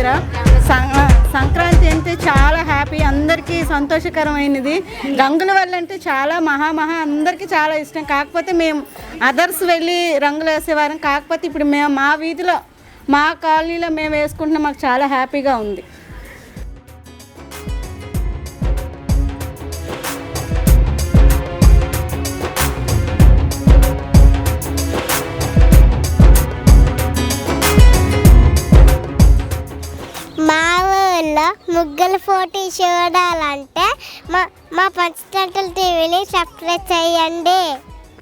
హ్యాపీగా సంక్రాంతి అంటే చాలా హ్యాపీ అందరికీ సంతోషకరమైనది. రంగుల వల్ల అంటే చాలా మహా మహా అందరికీ చాలా ఇష్టం. కాకపోతే మేము అదర్స్ వెళ్ళి రంగులు వేసేవారం. కాకపోతే ఇప్పుడు మేము మా వీధిలో మా కాలనీలో మేము వేసుకుంటున్నాం మాకు చాలా హ్యాపీగా ఉంది. మా ఊళ్ళో ముగ్గుల పోటీ చూడాలంటే మా మా పంచతంటల టీవీని సబ్స్క్రైబ్ చేయండి.